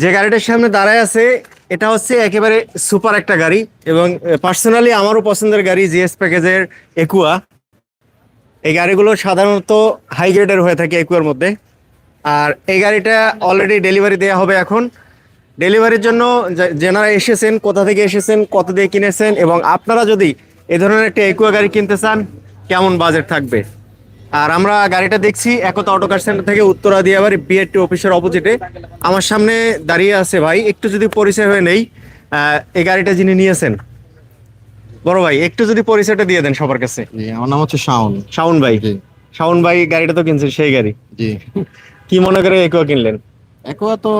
যে গাড়িটার সামনে দাঁড়ায় আছে, এটা হচ্ছে একেবারে সুপার একটা গাড়ি এবং পার্সোনালি আমারও পছন্দের গাড়ি জিএস প্যাকেজের একুয়া। এই গাড়িগুলো সাধারণত হাই গ্রেডের হয়ে থাকে একুয়ার মধ্যে। আর এই গাড়িটা অলরেডি ডেলিভারি দেওয়া হবে এখন। ডেলিভারির জন্য যেনারা এসেছেন, কোথা থেকে এসেছেন, কত দিয়ে কিনেছেন এবং আপনারা যদি এ ধরনের একটা একুয়া গাড়ি কিনতে চান, কেমন বাজেট থাকবে? আর আমরা গাড়িটা দেখছি একতা অটো কার সেন্টার থেকে উত্তরা দিয়াবাড়ি বিএডটি অফিসের অপোজিটে। আমার সামনে দাঁড়িয়ে আছে ভাই একটু যদি পরিচয় হয়ে নেই এই গাড়িটা যিনি নিয়েছেন। বড় ভাই একটু যদি পরিচয়টা দিয়ে দেন সবার কাছে। আমার নাম হচ্ছে শাওন। শাওন ভাই। জি। শাওন ভাই গাড়িটা তো কিনছেন সেই গাড়ি। জি। কি মনে করে একুয়া কিনলেন? একোয়া তো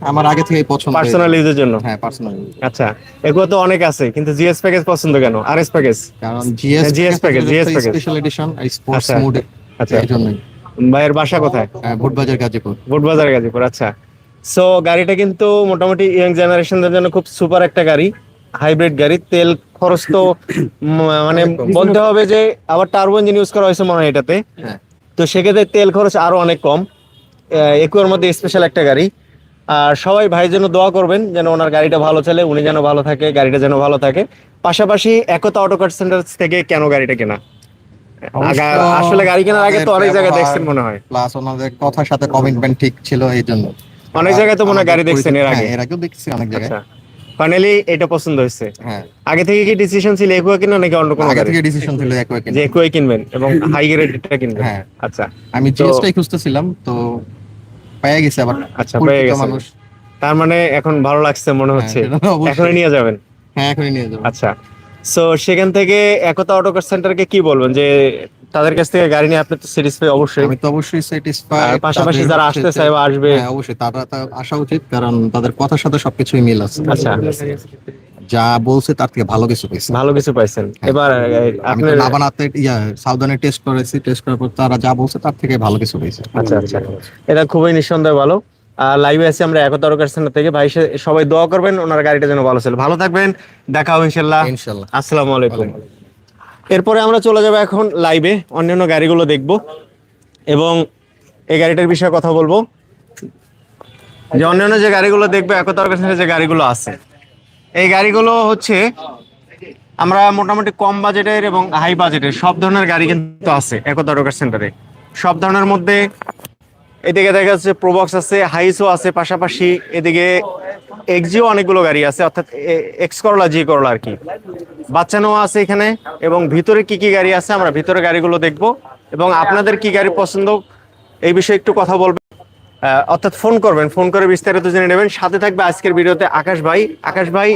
আমার আগে থেকেই পছন্দ পার্সোনাল ইউজের জন্য? হ্যাঁ পার্সোনাল আচ্ছা এগুলো তো অনেক আছে কিন্তু জিএস প্যাকেজ পছন্দ কেন? আর এস প্যাকেজ কারণ জিএস হ্যাঁ, GS package, GS special edition sports আচ্ছা, মোড আচ্ছা। এই জন্যই। ভাইয়ের বাসা কোথায়? বুটবাজার গাজীপুর। বুটবাজার গাজীপুর আচ্ছা। সো গাড়িটা কিন্তু মোটামুটি ইয়াং জেনারেশনদের জন্য খুব সুপার একটা গাড়ি হাইব্রিড গাড়ি তেল খরচ তো মানে বলতে হবে যে আবার টার্বো ইঞ্জিন ইউজ করা হয়েছে মনে হয় এটাতে। হ্যাঁ। তো সেক্ষেত্রে তেল খরচ আরও অনেক কম। একুয়ার মধ্যে স্পেশাল একটা গাড়ি। আর সবাই ভাইয়ের জন্য দোয়া করবেন যেন ওনার গাড়িটা ভালো চলে উনি যেন ভালো থাকে গাড়িটা যেন ভালো থাকে। পাশাপাশি একতা অটো কার সেন্টার থেকে কেন গাড়িটা কেনা? আসলে গাড়ি কেনার আগে তো অনেক জায়গায় দেখছেন মনে হয়। প্লাস ওনাদের কথার সাথে কমিটমেন্ট ঠিক ছিল এই জন্য। অনেক জায়গায় তো মনে হয় গাড়ি দেখছেন এর আগে। হ্যাঁ, এর আগেও দেখছি অনেক জায়গায়। আচ্ছা। ফাইনালি এটা পছন্দ হয়েছে। হ্যাঁ। আগে থেকে কি ডিসিশন ছিল একুয়া কিনা নাকি অন্য কোনো আগে থেকে ডিসিশন ছিল একোয়া যে কিনা একুয়াই কিনবেন এবং হাই গ্রেডটা কিনবেন। হ্যাঁ। আচ্ছা। আমি জিএসটাই খুঁজতেছিলাম তো পেয়ে গেছে আবার আচ্ছা পেয়ে গেছেন মানুষ। তার মানে এখন ভালো লাগছে মনে হচ্ছে। হ্যাঁ। এখনই নিয়ে যাবেন? হ্যাঁ এখনই নিয়ে যাব। আচ্ছা। সো সেখান থেকে একতা অটো কার সেন্টারকে কি বলবেন? যে তাদের কাছ থেকে গাড়ি নিয়ে আপনি তো স্যাটিসফাই অবশ্যই। আমি তো অবশ্যই স্যাটিসফাই আর পাশাপাশি যারা আসতে চায় বা আসবে। হ্যাঁ অবশ্যই। তারা তা আসা উচিত কারণ তাদের কথার সাথে সবকিছুই মিল আছে। আচ্ছা। যা বলছে তার থেকে ভালো কিছু পেয়েছে ভালো কিছু পাইছেন। এবার আহ, আমি আপনার তো ইয়া সাউদানে টেস্ট করেছি টেস্ট করার পর তারা যা বলছে তার থেকে ভালো কিছু পেয়েছে আচ্ছা আচ্ছা। এটা খুবই নিঃসন্দেহে ভালো। আর লাইভে আছি আমরা একতা অটো সেন্টার থেকে। ভাই সবাই দোয়া করবেন ওনার গাড়িটা যেন ভালো ছিল ভালো থাকবেন দেখা হবে ইনশাল্লাহ। ইনশাল্লাহ। আসসালামু আলাইকুম। এরপরে আমরা চলে যাব এখন লাইভে অন্যান্য গাড়িগুলো দেখব। এবং এই গাড়িটার বিষয়ে কথা বলব। যে অন্যান্য যে গাড়িগুলো দেখব একতার কাছে যে গাড়িগুলো আছে। এই গাড়িগুলো হচ্ছে আমরা মোটামুটি কম বাজেটের এবং হাই বাজেটের, সব ধরনের গাড়ি কিন্তু আছে একতা সেন্টারে। সব ধরনের মধ্যে এদিকে দেখা যাচ্ছে প্রবক্স আছে হাইসও আছে, পাশাপাশি এদিকে এক্সিও অনেকগুলো গাড়ি আছে, অর্থাৎ এক্স করলা জি করলা আর কি বাচ্চানো আছে এখানে এবং ভিতরে কি কি গাড়ি আছে আমরা ভিতরে গাড়িগুলো দেখব। এবং আপনাদের কি গাড়ি পছন্দ, এই বিষয়ে একটু কথা বলবেন। অর্থাৎ ফোন করবেন ফোন করে বিস্তারিত জেনে নেবেন। সাথে থাকবে আজকের ভিডিওতে আকাশ ভাই। আকাশ ভাই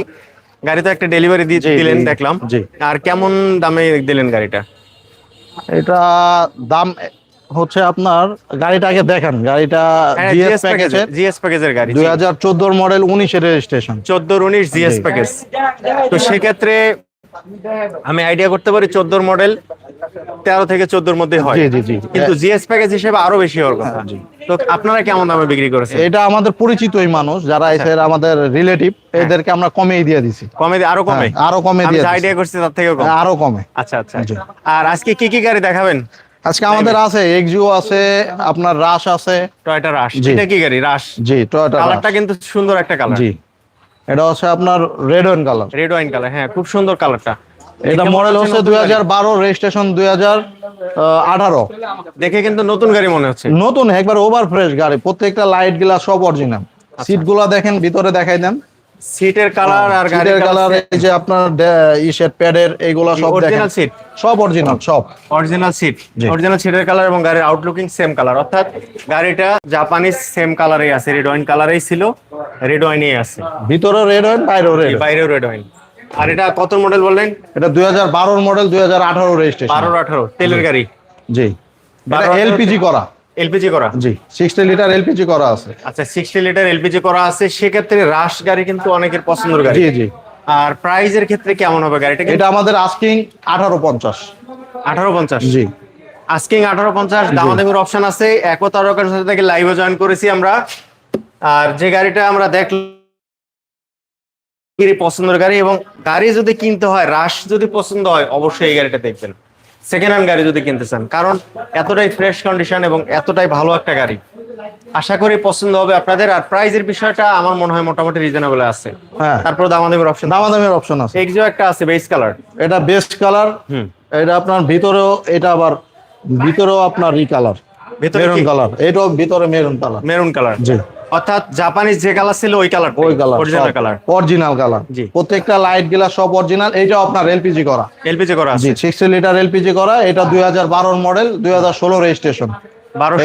গাড়িতে একটা ডেলিভারি দিয়ে দিলেন দেখলাম। আর কেমন দামে দিলেন গাড়িটা? এটা দাম হচ্ছে আপনার গাড়িটাকে দেখেন। গাড়িটা জিএস জিএস প্যাকেজ প্যাকেজের জিএস প্যাকেজের গাড়ি দুই হাজার চোদ্দোর মডেল উনিশের রেজিস্ট্রেশন চোদ্দ উনিশ জিএস প্যাকেজ। তো সেক্ষেত্রে আমি আইডিয়া করতে পারি চোদ্দোর মডেল তেরো থেকে চোদ্দোর মধ্যে হয়। কিন্তু জিএস প্যাকেজ হিসেবে আরও বেশি হওয়ার কথা। তো আপনারা কেমন দামে বিক্রি করেছেন? এটা আমাদের পরিচিতই মানুষ যারা আচ্ছা। এসে আমাদের রিলেটিভ এদেরকে আমরা কমেই দিয়ে দিছি। কমে আরও কমে? হ্যাঁ, আরও কমে দিয়ে আইডিয়া করছি তার কম। আরও কমে। আচ্ছা আচ্ছা। আর আজকে কি কি গাড়ি দেখাবেন? আজকে আমাদের আছে এক্সিও আছে আপনার রাশ আছে। Toyota Rush. এটা কি গাড়ি? রাশ জি টয়োটা কালারটা কিন্তু সুন্দর একটা কালার জি। এটা হচ্ছে আপনার red wine colour red wine colour হ্যাঁ খুব সুন্দর কালারটা এটা মডেল হচ্ছে দুই হাজার বারো রেজিস্ট্রেশন দুই হাজার আঠারো। দেখে কিন্তু নতুন গাড়ি মনে হচ্ছে। নতুন একবার ওভার ফ্রেশ গাড়ি। প্রত্যেকটা লাইটগুলা সব অরিজিনাল। সিটগুলা দেখেন ভিতরে দেখাই দেন। সিটের কালার আর গাড়ির কালার কালার এই যে আপনার ইসের প্যাডের এইগুলা সব অরিজিনাল সিট সব অরিজিনাল সব। অরিজিনাল সিট অরিজিনাল সিটের কালার এবং গাড়ির আউটলুকিং সেম কালার অর্থাৎ গাড়িটা জাপানিজ সেম কালারেই আছে। রেড ওয়াইন কালারেই ছিল। রেড ওয়াইনেই আছে। ভিতরে রেড ওয়াইন বাইরেও রেড বাইরেও রেড ওয়াইন আর এটা কত মডেল বললেন? এটা দুই হাজার বারোর মডেল দুই হাজার আঠারো রেজিস্ট্রেশন বারো আঠারো তেলের গাড়ি? জি। এলপিজি করা। এলপিজি করা? জি সিক্সটি লিটার এলপিজি করা আছে। আচ্ছা সিক্সটি লিটার এলপিজি করা আছে। সেক্ষেত্রে রাশ গাড়ি কিন্তু অনেকের পছন্দের গাড়ি। জি জি। আর প্রাইজের ক্ষেত্রে কেমন হবে গাড়িটা এটা আমাদের আস্কিং আঠারো পঞ্চাশ। আঠারো পঞ্চাশ? জি। আস্কিং আঠারো পঞ্চাশ দামাদামির অপশন আছে। একতা রকের সাথে থেকে লাইভে জয়েন করেছি আমরা। আর যে গাড়িটা আমরা দেখলাম পছন্দের গাড়ি এবং গাড়ি যদি কিনতে হয় রাশ যদি পছন্দ হয় অবশ্যই এই গাড়িটা দেখবেন। সেকেন্ড হ্যান্ড গাড়ি যদি কিনতে চান কারণ এতটাই ফ্রেশ কন্ডিশন এবং এতটাই ভালো একটা গাড়ি। আশা করি পছন্দ হবে আপনাদের আর প্রাইজের বিষয়টা আমার মনে হয় মোটামুটি রিজনেবল আছে। হ্যাঁ। তারপর দামাদামের অপশন দামাদামের অপশন আছে। এক্সিও একটা আছে বেস কালার এটা বেস্ট কালার এটা আপনার ভিতরেও এটা আবার ভিতরেও আপনার ই কালার ভিতরে মেরুন কালার এটাও ভিতরে মেরুন কালার মেরুন কালার জি। অর্থাৎ জাপানিজ যে কালার ছিল ওই কালার ওই colour original colour original colour জি। প্রত্যেকটা লাইটগুলা সব অরিজিনাল আপনার এলপিজি করা। এলপিজি করা জি আছে সিক্সটি লিটার এলপিজি করা। এটা দুই হাজার বারোর মডেল রেজিস্ট্রেশন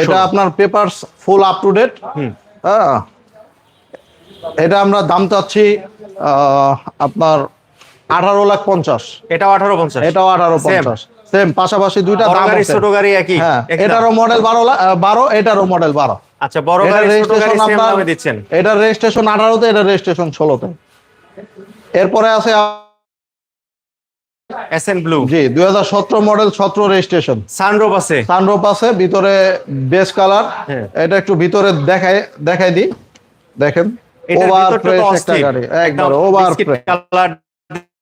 এটা আপনার papers full up to date হুম। হ্যাঁ। এটা আমরা দাম চাচ্ছি আহ, আপনার আঠারো লাখ পঞ্চাশ। এটাও আঠারো পঞ্চাশ। এটাও আঠারো পঞ্চাশ। সেম পাশাপাশি দুইটা দাম ছোট গাড়ি একই? হ্যাঁ। এটারও মডেল বারো লাখ আহ, বারো এটারও মডেল বারো। আচ্ছা বড় গাড়ি ছোট গাড়ি সেম দামে দিচ্ছেন? এটার রেজিস্ট্রেশন আঠারোতে এটার রেজিস্ট্রেশন ষোলোতে। এরপরে আছে এস এন ব্লু জি দুই হাজার সতেরো মডেল সতেরো রেজিস্ট্রেশন সানরোপ আছে? সানরোপ আছে ভিতরে বেস কালার হ্যাঁ। এটা একটু ভিতরে দেখাই দেখাই দিই। দেখেন ওভার তো ফ্রেশ একটা গাড়ি একবার ওভার ফ্রেশ কালার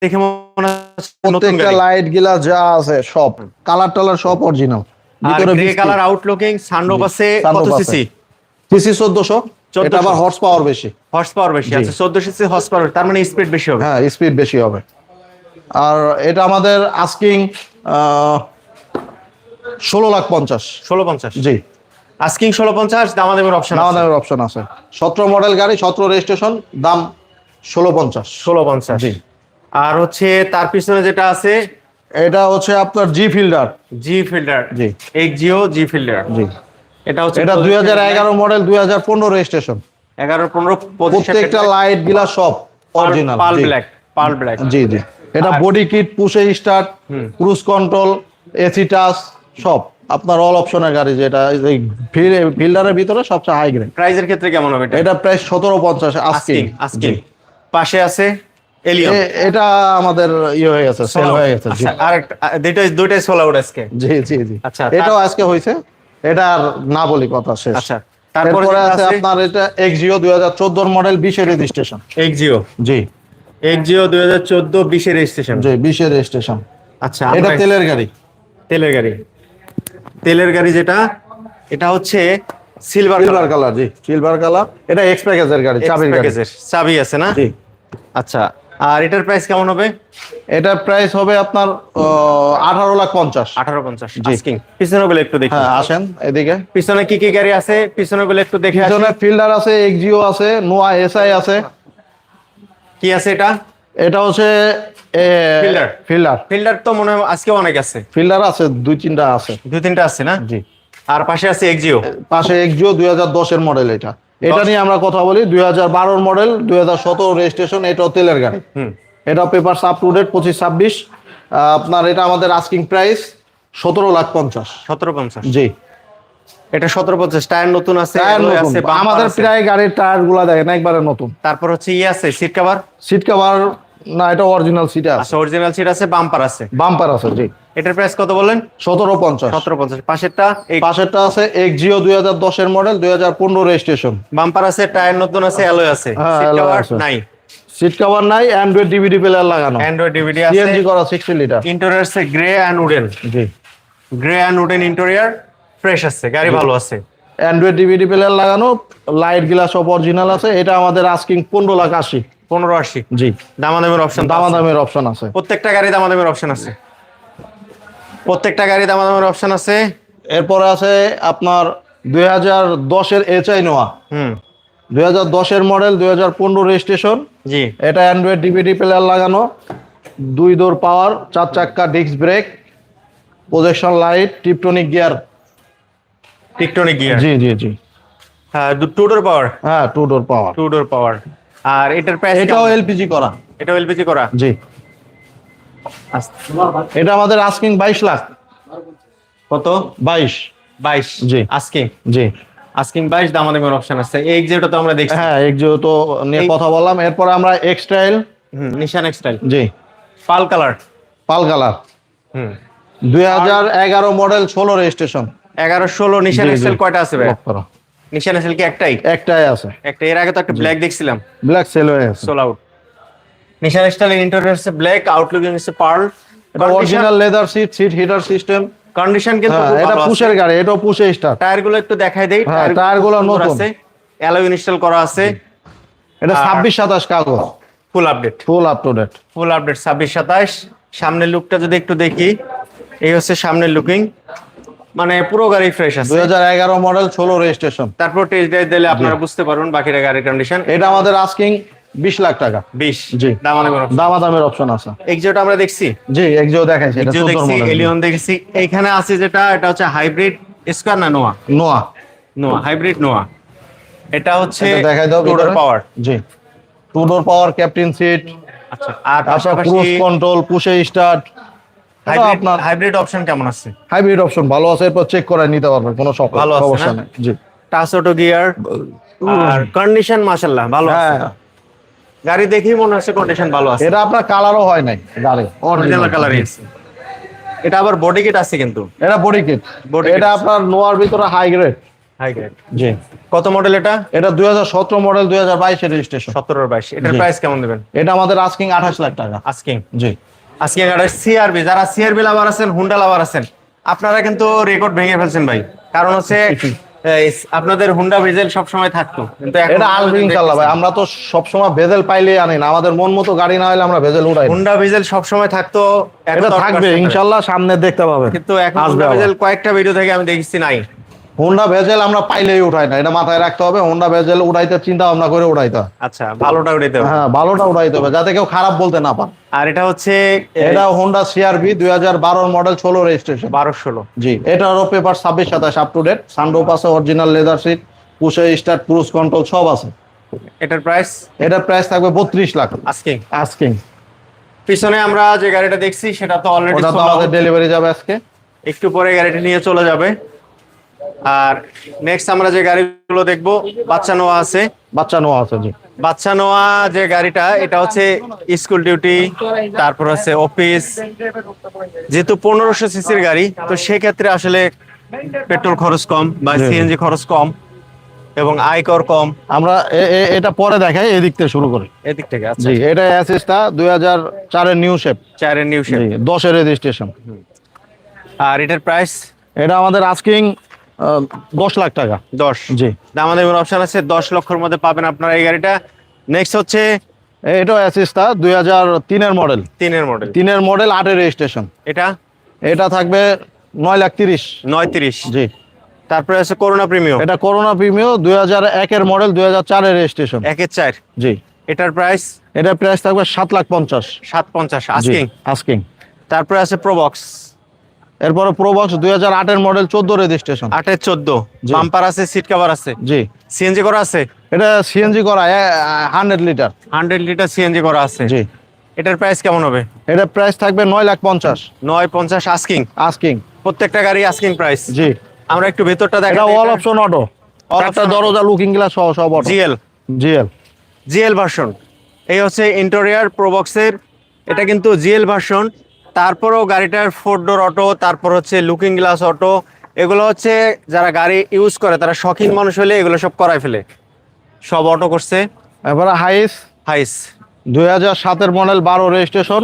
দেখে মনে প্রত্যেকটা লাইট গিলা যা আছে সব। কালার টালার সব অরিজিনাল আর ভিতরে গ্রে কালার আউটলুকিং সানরোপ আছে কত সিসি সিসি চোদ্দশো। 1400 এটা আবার হর্স পাওয়ার বেশি। হর্স পাওয়ার বেশি। আছে 14 সিসি হর্স পাওয়ার তার মানে স্পিড বেশি হবে। হ্যাঁ স্পিড বেশি হবে। আর এটা আমাদের আস্কিং ষোলো লাখ পঞ্চাশ। 1650 জি। আস্কিং 1650 দামাদামের অপশন নামা আছে। দামের অপশন আছে। সতেরো মডেল গাড়ি সতেরো রেজিস্ট্রেশন দাম ষোলো পঞ্চাশ। 1650 জি। আর হচ্ছে তার পিছনে যেটা আছে এটা হচ্ছে আপনার জি ফিল্ডার জি। ফিল্ডার জি। এক্সিও জি ফিল্ডার জি। এটা হচ্ছে এটা দুই হাজার এগারো মডেল দুই হাজার পনেরো রেজিস্ট্রেশন 11 15 25 প্রত্যেকটা লাইট গিলা সব original full black full black জি জি। এটা body kit পুশে start cruise control AC touch সব। আপনার অল অপশনের গাড়ি যেটা এই ফিল্ডারের ভিতরে সবচেয়ে হাই গ্রেড প্রাইজের ক্ষেত্রে কেমন হবে এটা? এটা প্রায় সতেরো পঞ্চাশ আস্কিং আস্কিং পাশে আছে এলিয়ন এটা আমাদের ইয়ে হয়ে গেছে সেল হয়ে গেছে। আচ্ছা আর দুইটাই দুইটাই সোল আউট আজকে? জি জি জি। আচ্ছা, এটাও আজকে হয়েছে এটা আর না বলি কথা শেষ। আচ্ছা তারপরে আছে আপনার এটা এক্সিও দুই হাজার চোদ্দোর মডেল বিশের রেজিস্ট্রেশন এক্সিও জি। এক্সিও 2014 20 রেজিস্ট্রেশন জি বিশের রেজিস্ট্রেশন আচ্ছা এটা তেলের গাড়ি। তেলের গাড়ি। তেলের গাড়ি যেটা এটা হচ্ছে সিলভার সিলভার কালার জি সিলভার কালার এটা এক্স প্যাকেজের গাড়ি চাবির গাড়ি। চাবি আছে না? জি। আচ্ছা আর এটার প্রাইস কেমন হবে? এটার প্রাইস হবে আপনার আঠারো লাখ পঞ্চাশ। আঠারো পঞ্চাশ। আস্কিং পিছনে গুলো একটু দেখি। হ্যাঁ আসেন এদিকে। পিছনে কি কি গাড়ি আছে? পিছনে গুলো একটু দেখে। পিছনে ফিল্ডার আছে এক্সিও আছে নোয়া এসআই আছে। কি আছে এটা? এটা হচ্ছে Fielder। ফিল্ডার। ফিল্ডার। তো মনে হয় আজকে অনেক আছে। ফিল্ডার আছে দুই তিনটা আছে। দুই তিনটা আছে না? জি। আর পাশে আছে এক্সিও। পাশে এক্সিও দুই হাজার দশের মডেল এটা। এটা নিয়ে আমরা কথা বলি দুই হাজার বারোর মডেল দুই হাজার সতেরো রেজিস্ট্রেশন এটাও তেলের গাড়ি। হুম। এটা পেপার আপ টু ডেট পঁচিশ ছাব্বিশ। আপনার এটা আমাদের আস্কিং প্রাইস সতেরো লাখ পঞ্চাশ। সতেরো পঞ্চাশ। জি। এটা সতেরো পঞ্চাশ টায়ার নতুন আছে আমাদের প্রায় গাড়ির টায়ারগুলা দেখেন একবারে নতুন। তারপর হচ্ছে ইয়ে আছে সিট কাভার সিট কভার না এটা অরিজিনাল সিট আছে। আচ্ছা অরিজিনাল সিট আছে বাম্পার আছে। বাম্পার আছে জি। এটার প্রাইস কত বললেন সতেরো পঞ্চাশ। সতেরো পঞ্চাশ। পাশেরটা এই পাশেরটা আছে এক্সিও দুই হাজার দশের মডেল দুই হাজার পনেরো রেজিস্ট্রেশন বাম্পার আছে টায়ার নতুন আছে অ্যালয় আছে। সিট কভার নাই। সিট কভার নাই অ্যান্ড্রয়েড ডিভিডি প্লেয়ার লাগানো। অ্যান্ড্রয়েড ডিভিডি আছে। সিএনজি করা সিক্সটি লিটার ইন্টেরিয়র আছে grey and wooden G. Grey and wooden interior fresh আছে গাড়ি ভালো আছে। অ্যান্ড্রয়েড ডিভিডি প্লেয়ার লাগানো লাইট গিলা সব অরিজিনাল আছে এটা আমাদের আস্কিং পনেরো লাখ আশি। পনেরো আশি। জি। দামাদামের অপশন দামাদামের অপশন আছে। প্রত্যেকটা গাড়ি দামাদামের অপশন আছে। প্রত্যেকটা গাড়ি দামাদামের অপশন আছে। এরপরে আছে আপনার দুই হাজার দশের এইচআই নোয়া হুম। দুই হাজার দশের মডেল দুই হাজার পনেরো রেজিস্ট্রেশন জি। এটা অ্যান্ড্রয়েড ডিভিডি প্লেয়ার লাগানো। দুই দোর পাওয়ার চার চাক্কা disc brake projection light Tiptronic gear Tiptronic gear জি জি জি। হ্যাঁ টু ডোর পাওয়ার হ্যাঁ two door power two door power আর এটার প্রাইস এটাও এলপিজি করা। এটাও এলপিজি করা? জি। এটা আমাদের আস্কিং বাইশ লাখ। কত? বাইশ। বাইশ। জি। আস্কিং জি। আস্কিং বাইশ দামাদামের অপশন আছে। এই যেটা তো আমরা দেখছি। হ্যাঁ এক তো নিয়ে কথা বললাম। এরপর আমরা এক্সটাইল হুম নিশান এক্সটাইল জি। পাল কালার পাল কালার হুম। দুই হাজার এগারো মডেল ষোলো রেজিস্ট্রেশন এগারো ষোলো নিশান জি, জি। এক্সেল কয়টা আছে ভাই। নিশান এক্সেল কি একটাই? একটাই আছে। একটা এর আগে তো একটা ব্ল্যাক দেখছিলাম। ব্ল্যাক সেল হয়ে আছে sold out Nissan X-Trail interior হচ্ছে ব্ল্যাক আউটলুকিং হচ্ছে পার্ল এটা original leather seat seat heater system condition কিন্তু হ্যাঁ এটা পুশের গাড়ি এটাও পুশে স্টার টায়ারগুলো একটু দেখাই দেই। হ্যাঁ, টায়ারগুলো নতুন। অ্যালো ইনস্টল করা আছে। এটা আর- ছাব্বিশ সাতাশ কাগজ। Full update full up to date full update ছাব্বিশ সাতাশ। সামনের লুকটা যদি একটু দেখি এই হচ্ছে সামনের লুকিং মানে পুরো গাড়ি ফ্রেশ আছে। দুই হাজার এগারো মডেল ষোলো রেজিস্ট্রেশন তারপর টেস্ট ড্রাইভ দিলে আপনারা বুঝতে পারবেন বাকিটা গাড়ির কন্ডিশন এটা আমাদের আস্কিং বিশ লাখ টাকা। বিশ। জি। দামানে বড় দামাদামের অপশন আছে। এক্সিওটা আমরা দেখছি। জি একজিও দেখাইছে এটা এক্সিও চোদ্দ দেখছি মডেল এলিয়ন দেখছি। এইখানে আছে যেটা এটা হচ্ছে হাইব্রিড স্কোয়ার না নোয়া নোয়া নোয়া হাইব্রিড নোয়া এটা হচ্ছে এটা দেখাই দাও টোটাল পাওয়ার জি। Two door power captain seat আচ্ছা আর পাশাপাশি ক্রুজ কন্ট্রোল পুশে স্টার্ট আপনার হাইব্রিড অপশন কেমন আছে? হাইব্রিড অপশন ভালো আছে এরপর চেক করে নিতে পারবেন কোনো সমস্যা নেই জি। টাচ অটো গিয়ার আর কন্ডিশন মাশাআল্লাহ ভালো আছে। হ্যাঁ। গাড়ি দেখেই মনে হচ্ছে কন্ডিশন ভালো আছে। এটা আপনার কালারও হয় নাই গাড়ি। অরিজিনাল কালার আছে। এটা আবার বডি কিট আছে কিন্তু। এটা বডি কিট এটা আপনার নোয়ার ভিতরে হাই গ্রেড হাই গ্রেড জি। কত মডেল এটা? এটা দুই হাজার সতেরো মডেল দুই হাজার বাইশের রেজিস্ট্রেশন সতেরো বাইশ। এটার প্রাইস কেমন দেবেন? এটা আমাদের আস্কিং আঠাশ লাখ টাকা। আস্কিং জি। আজকে গাড়ি সিআরবি যারা সিআরবি লাভার আছেন হুন্ডা লাভার আছেন আপনারা কিন্তু রেকর্ড ভেঙে ফেলছেন ভাই। কারণ হচ্ছে আপনাদের হুন্ডা ভিজেল সব সময় থাকতো। কিন্তু এটা ইনশাল্লাহ ভাই আমরা তো সবসময় ভেজেল পাইলেই আনি না। আমাদের মন মতো গাড়ি না হলে আমরা ভেজেল উড়াই হুন্ডা ভিজেল সব সময় থাকতো এটা থাকবে ইনশাল্লাহ সামনে দেখতে পাবে কিন্তু এখন হুন্ডা। ভিজেল কয়েকটা ভিডিও থেকে আমি দেখছি নাই। হোন্ডা ভেজেল আমরা পাইলেই উঠাই না এটা মাথায় রাখতে হবে হোন্ডা ভেজেল উড়াইতে চিন্তা ভাবনা করে উড়াইতে। আচ্ছা ভালোটা উঠাইতে হবে। হ্যাঁ ভালোটা উড়াইতে হবে যাতে কেউ খারাপ বলতে না পারে। আর এটা হচ্ছে এটা হোন্ডা সিআরবি দুই হাজার বারোর মডেল ষোলো রেজিস্ট্রেশন বারো ষোলো। জি এটারও পেপার ছাব্বিশ সাতাশ আপ টু ডেট সানরুপ আছে original leather seat push start cruise control সব আছে। এটার প্রাইস এটার প্রাইস থাকবে বত্রিশ লাখ। আজকে আস্কিং পিছনে আমরা যে গাড়িটা দেখছি সেটা তো অলরেডি আমাদের ডেলিভারি যাবে আজকে। একটু পরে গাড়িটা নিয়ে চলে যাবে। আর নেক্সট আমরা যে গাড়িগুলো দেখব বাচ্চা নোয়া আছে। বাচ্চা নোয়া আছে জি। বাচ্চা নোয়া যে গাড়িটা এটা হচ্ছে স্কুল ডিউটি তারপর হচ্ছে অফিস যেহেতু পনেরোশো সিসির গাড়ি তো সেক্ষেত্রে আসলে পেট্রোল খরচ কম বা। সিএনজি খরচ কম এবং আয়কর কম। আমরা এটা পরে দেখাই এদিক থেকে শুরু করি। এদিক থেকে আচ্ছা। জি এটা অ্যাসিসটা দুই হাজার চারের নিউ শেপ চারের নিউ শেপ দশের রেজিস্ট্রেশন আর এটার প্রাইস এটা আমাদের আস্কিং দশ লাখ টাকা। দশ। জি। আমাদের অপশন আছে? দশ লক্ষের মধ্যে পাবেন আপনার এই গাড়িটা। নেক্সট হচ্ছে এটাও অ্যাসিসটা দুই হাজার তিনের মডেল তিনের মডেল তিনের মডেল আটের রেজিস্ট্রেশন এটা? এটা থাকবে নয় লাখ তিরিশ। নয় তিরিশ। জি। তারপরে আছে করোনা প্রিমিয়াম এটা করোনা প্রিমিও দুই হাজার একের মডেল দুই হাজার চারের রেজিস্ট্রেশন একের চার। জি। এটার প্রাইস এটার প্রাইস থাকবে সাত লাখ পঞ্চাশ। সাত পঞ্চাশ আস্কিং আস্কিং তারপরে আছে প্রবক্স এরপরে প্রোবক্স দুই হাজার আটের মডেল চোদ্দ রেজিস্ট্রেশন আটের চোদ্দ। বাম্পার আছে সিট কভার আছে। জি। সিএনজি করা আছে? এটা সিএনজি করা hundred litre hundred litre CNG করা আছে। জি। এটার প্রাইস কেমন হবে? এটার প্রাইস থাকবে নয় লাখ পঞ্চাশ। নয় পঞ্চাশ আস্কিং আস্কিং প্রত্যেকটা গাড়ি আস্কিং প্রাইস জি। আমরা একটু ভেতরটা এটা অল অপশন অটো একটা দরজা লুকিং গ্লাস সহ সব auto GL GL GL version এই হচ্ছে ইন্টেরিয়ার প্রবক্সের এটা কিন্তু জিএল ভার্সন তারপরেও গাড়িটার ফোর ডোর অটো তারপর হচ্ছে লুকিং গ্লাস অটো এগুলো হচ্ছে যারা গাড়ি ইউজ করে তারা শখিন মানুষ হলে এগুলো সব করায় ফেলে। সব অটো করছে। এবারে হাইস হাইস দুই হাজার সাতের মডেল বারো registration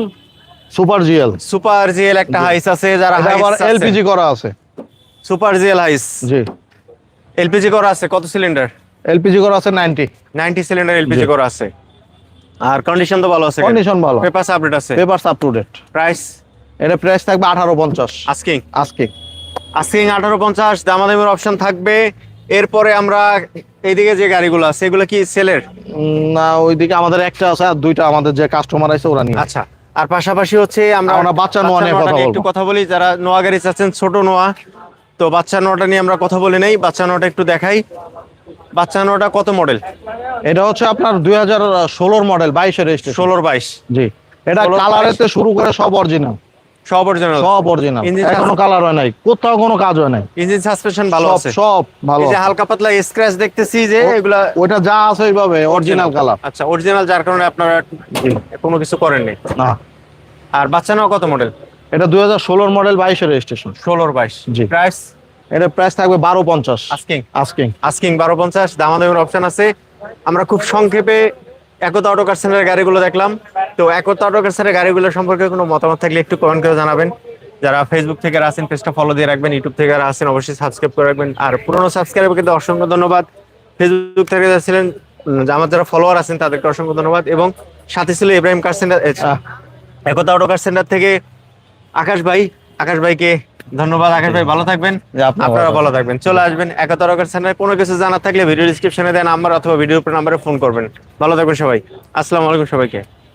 super GL super GL একটা হাইস আছে যারা আবার এলপিজি করা আছে। Super GL Hiace G. LPG করা আছে কত সিলিন্ডার এলপিজি করা আছে নাইনটি নাইনটি সিলিন্ডার এলপিজি। করা আছে। আর কন্ডিশন তো ভালো আছে কন্ডিশন ভালো। পেপার আপডেট আছে। Paper up to date price এটা প্রাইস থাকবে আঠারো পঞ্চাশ। আস্কিং আজকে আস্কিং আঠারো পঞ্চাশ দামাদামের অপশন থাকবে। এরপরে আমরা এইদিকে যে গাড়িগুলো আছে এগুলো কি সেলের না ওইদিকে আমাদের একটা আছে আর দুইটা আমাদের যে কাস্টমার আছে ওরা নিয়ে আচ্ছা আর পাশাপাশি হচ্ছে আমরা আমরা বাচ্চা নোয়া নিয়ে কথা একটু কথা বলি যারা নোয়া গাড়ি চাচ্ছেন ছোট নোয়া। তো বাচ্চা নোয়াটা নিয়ে আমরা কথা বলে নেই বাচ্চা নোয়াটা একটু দেখাই। বাচ্চা নোয়াটা কত মডেল এটা হচ্ছে আপনার দুই হাজার ষোলোর মডেল বাইশের ষোলোর বাইশ। জি। এটা 16 কালারেতে শুরু করে সব অরিজিনাল সব অরিজিনাল সব অরিজিনাল Engine কালার হয় নাই। কোথাও কোনো কাজ হয় নাই। ইঞ্জিন সাসপেনশন ভালো আছে। সব ভালো এই যে হালকা পাতলা স্ক্র্যাচ দেখতেছি যে এগুলা ওইটা যা আছে ওইভাবে অরিজিনাল কালার আচ্ছা অরিজিনাল যার কারণে আপনারা কোনো কিছু করেননি। না। আর বাচ্চা নোয়া কত মডেল এটা দুই হাজার ষোলোর মডেল বাইশের রেজিস্ট্রেশন ষোলোর বাইশ। জি। প্রাইস এটা প্রাইস থাকবে বারো পঞ্চাশ। আস্কিং আস্কিং আস্কিং বারো পঞ্চাশ দামাদামের অপশন আছে। আমরা খুব সংক্ষেপে একতা অটো কারসেন্টারের গাড়িগুলো দেখলাম। তো একতা অটো কারসেন্টারের গাড়িগুলো সম্পর্কে কোনো মতামত থাকলে একটু কমেন্ট করে জানাবেন। যারা ফেসবুক থেকে আছেন পেজটা ফলো দিয়ে রাখবেন। ইউটিউব থেকে যারা আছেন অবশ্যই সাবস্ক্রাইব করে রাখবেন। আর পুরোনো সাবস্ক্রাইবার কিন্তু অসংখ্য ধন্যবাদ। ফেসবুক থেকে যারা ছিলেন উম, আমার যারা ফলোয়ার আছেন তাদেরকে অসংখ্য ধন্যবাদ। এবং সাথে ছিল Ibrahim car centre Ekota auto car centre থেকে আকাশ ভাই। আকাশ ভাইকে ধন্যবাদ আকাশ ভাই ভালো থাকবেন। আপনারা ভালো থাকবেন। চলে আসবেন একাত্তর আকাশ কার কোনো কিছু জানার থাকলে ভিডিও ডিসক্রিপশনে দেন নাম্বার অথবা ভিডিও উপর নাম্বারে ফোন করবেন। ভালো থাকবেন সবাই। আসসালামু আলাইকুম সবাইকে।